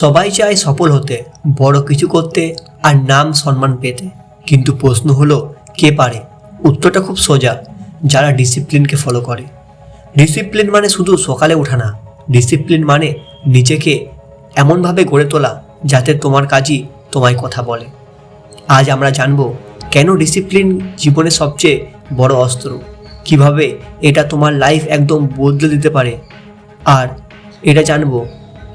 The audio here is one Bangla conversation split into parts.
সবাই চায় সফল হতে, বড় কিছু করতে আর নাম সম্মান পেতে। কিন্তু প্রশ্ন হলো, কে পারে? উত্তরটা খুব সোজা, যারা ডিসিপ্লিনকে ফলো করে। ডিসিপ্লিন মানে শুধু সকালে ওঠা না, ডিসিপ্লিন মানে নিজেকে এমনভাবে গড়ে তোলা যাতে তোমার কাজই তোমায় কথা বলে। আজ আমরা জানব, কেন ডিসিপ্লিন জীবনের সবচেয়ে বড় অস্ত্র? কীভাবে এটা তোমার লাইফ একদম বদলে দিতে পারে? আর এটা জানব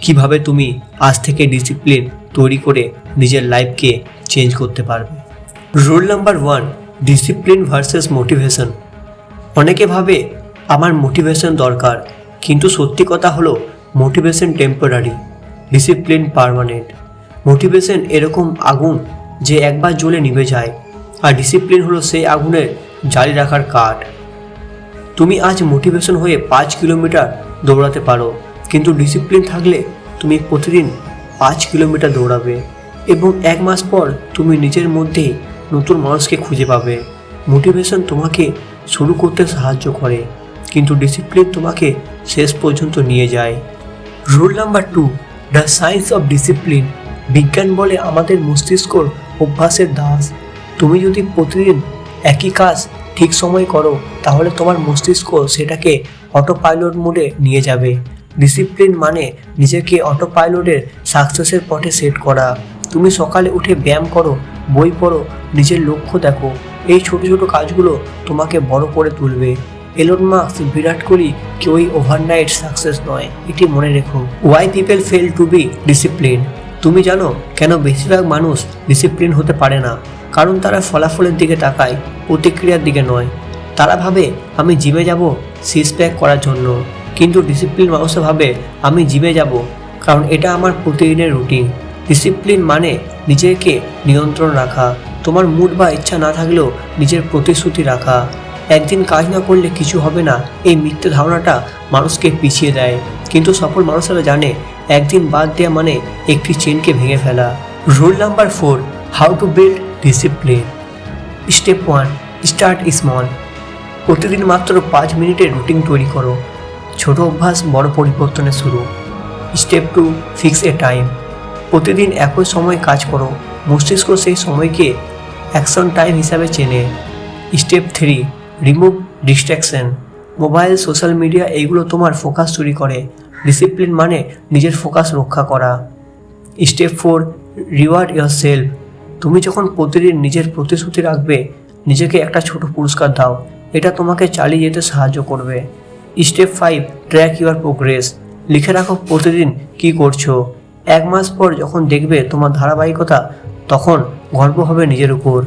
কীভাবে তুমি আজ থেকে ডিসিপ্লিন তৈরি করে নিজের লাইফকে চেঞ্জ করতে পারবে? Rule number one discipline versus motivation অনেকে ভাবে, আমার মোটিভেশন দরকার। কিন্তু সত্যি কথা হলো motivation temporary discipline permanent motivation এরকম আগুন যে একবার জ্বলে নিভে যায়, আর ডিসিপ্লিন হলো সেই আগুনের জারি রাখার কাঠ। তুমি আজ মোটিভেশন হয়ে পাঁচ কিলোমিটার দৌড়াতে পারো। কিন্তু ডিসিপ্লিন থাকলে তুমি প্রতিদিন পাঁচ কিলোমিটার দৌড়াবে এবং এক মাস পর তুমি নিজের মধ্যেই নতুন মানুষকে খুঁজে পাবে। মোটিভেশন তোমাকে শুরু করতে সাহায্য করে, কিন্তু ডিসিপ্লিন তোমাকে শেষ পর্যন্ত নিয়ে যায়। Rule number two the science of discipline বিজ্ঞান বলে আমাদের মস্তিষ্কর অভ্যাসের দাস। তুমি যদি প্রতিদিন একই কাজ ঠিক সময় করো, তাহলে তোমার মস্তিষ্ক সেটাকে অটো পাইলট মোডে নিয়ে যাবে। ডিসিপ্লিন মানে নিজেকে অটো পাইলটের সাকসেসের পথে সেট করা। তুমি সকালে উঠে ব্যায়াম করো, বই পড়ো, নিজের লক্ষ্য দেখো। এই ছোট ছোট কাজগুলো তোমাকে বড় করে তুলবে। এলন মার্কস বিরাট কোহলি কেউই ওভারনাইট সাকসেস নয়, এটি মনে রেখো। Why people fail to be discipline তুমি জানো কেন বেশিরভাগ মানুষ ডিসিপ্লিন হতে পারে না? কারণ তারা ফলাফলের দিকে তাকায়, প্রতিক্রিয়ার দিকে নয়। তারা ভাবে, আমি জিমে যাব সিক্স প্যাক করার জন্য। কিন্তু ডিসিপ্লিন মানুষে ভাবে আমি জিমে যাব, কারণ এটা আমার প্রতিদিনের রুটিন ডিসিপ্লিন মানে নিজেকে নিয়ন্ত্রণ রাখা, তোমার মুড বা ইচ্ছা না থাকলেও নিজের প্রতিশ্রুতি রাখা। একদিন কাজ না করলে কিছু হবে না, এই মিথ্যে ধারণাটা মানুষকে পিছিয়ে দেয়। কিন্তু সফল মানুষেরা জানে, একদিন বাদ দেওয়া মানে একটি চেনকে ভেঙে ফেলা। Rule number four how to build discipline step one start small প্রতিদিন মাত্র পাঁচ মিনিটের রুটিন তৈরি করো। ছোট অভ্যাস বড় পরিবর্তনের শুরু। Step two fix a time প্রতিদিন একই সময় কাজ করো। মস্তিষ্ক সেই সময়কে অ্যাকশন টাইম হিসাবে চেনে। Step three remove distraction mobile social media এইগুলো তোমার ফোকাস চুরি করে। ডিসিপ্লিন মানে নিজের ফোকাস রক্ষা করা। Step four reward yourself তুমি যখন প্রতিদিন নিজের প্রতিশ্রুতি রাখবে, নিজেকে একটা ছোট পুরস্কার দাও। এটা তোমাকে চালিয়ে যেতে সাহায্য করবে। Step five track your progress লিখে রাখো প্রতিদিন কি করছ। এক মাস পর যখন দেখবে তোমার ধারাবাহিকতা, তখন গর্ব হবে নিজের উপর।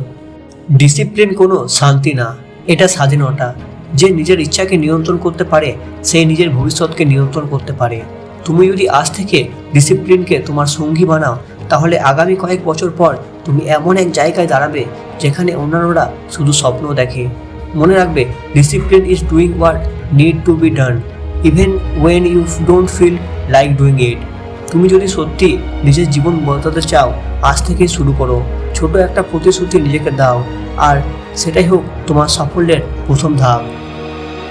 ডিসিপ্লিন কোনো শান্তি না, এটা স্বাধীনতা। যে নিজের ইচ্ছাকে নিয়ন্ত্রণ করতে পারে সে নিজের ভবিষ্যৎকে নিয়ন্ত্রণ করতে পারে। তুমি যদি আজ থেকে ডিসিপ্লিনকে তোমার সঙ্গী বানাও, তাহলে আগামী কয়েক বছর পর তুমি এমন এক জায়গায় দাঁড়াবে, যেখানে অন্যান্যরা শুধু স্বপ্ন দেখে। মনে রাখবে discipline is doing what need to be done even when you don't feel like doing it তুমি যদি সত্যি নিজের জীবন বদলাতে চাও, আজ থেকে শুরু করো। ছোট একটা প্রতিশ্রুতি নিজেকে দাও, আর সেটাই হোক তোমার সাফল্যের প্রথম ধাপ।